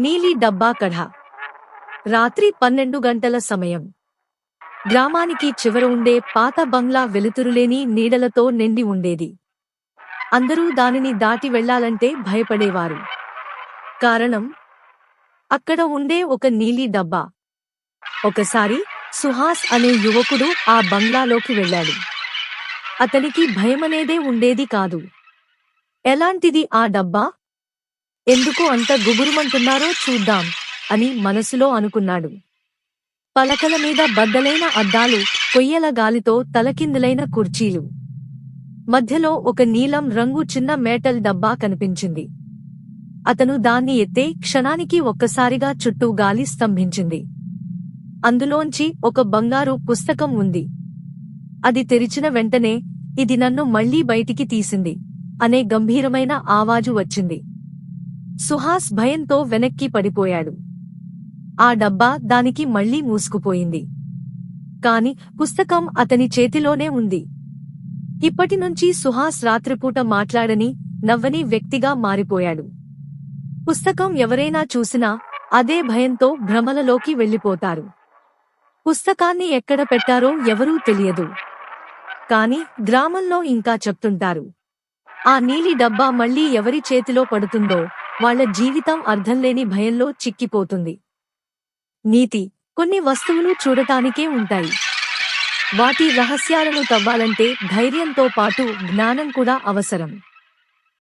నీలి డబ్బా కథ రాత్రి పన్నెండు గంటల సమయం. గ్రామానికి చివర ఉండే పాత బంగ్లా వెలుతురులేని నీడలతో నిండి ఉండేది. అందరూ దానిని దాటి వెళ్ళాలంటే భయపడేవారు. కారణం? అక్కడ ఉండే ఒక నీలి డబ్బా. ఒకసారి సుహాస్ అనే యువకుడు ఆ బంగ్లాలోకి వెళ్ళాడు. అతనికి భయమనేదే ఉండేది కాదు. ఎలాంటిది ఆ డబ్బా? ఎందుకు అంత గుబురుమంటున్నారో చూద్దాం అని మనసులో అనుకున్నాడు. పలకల మీద బద్దలైన అద్దాలు కొయ్యల గాలితో తలకిందులైన కుర్చీలు. మధ్యలో ఒక నీలం రంగు చిన్న మేటల్ డబ్బా కనిపించింది. అతను దాన్ని ఎత్తే క్షణానికి ఒక్కసారిగా చుట్టూ గాలి స్తంభించింది. అందులోంచి ఒక బంగారు పుస్తకం ఉంది. అది తెరిచిన వెంటనే ఇది నన్ను మళ్ళీ బయటికి తీసింది అనే గంభీరమైన ఆవాజు వచ్చింది. సుహాస్ భయంతో వెనక్కి పడిపోయాడు. ఆ డబ్బా దానికి మళ్ళీ మూసుకుపోయింది. కాని పుస్తకం అతని చేతిలోనే ఉంది. ఇప్పటినుంచి సుహాస్ రాత్రిపూట మాట్లాడని నవ్వని వ్యక్తిగా మారిపోయాడు. పుస్తకం ఎవరైనా చూసినా అదే భయంతో భ్రమలలోకి వెళ్ళిపోతారు పుస్తకాన్ని ఎక్కడ పెట్టారో ఎవరూ తెలియదు. కాని గ్రామంలో ఇంకా చెప్తుంటారు. ఆ నీలి డబ్బా మళ్ళీ ఎవరి చేతిలో పడుతుందో వాళ్ళ జీవితం అర్థంలేని భయంలో చిక్కిపోతుంది. నీతి కొన్ని వస్తువులు చూడటానికే ఉంటాయి. వాటి రహస్యాలను తవ్వాలంటే ధైర్యంతో పాటు జ్ఞానం కూడా అవసరం.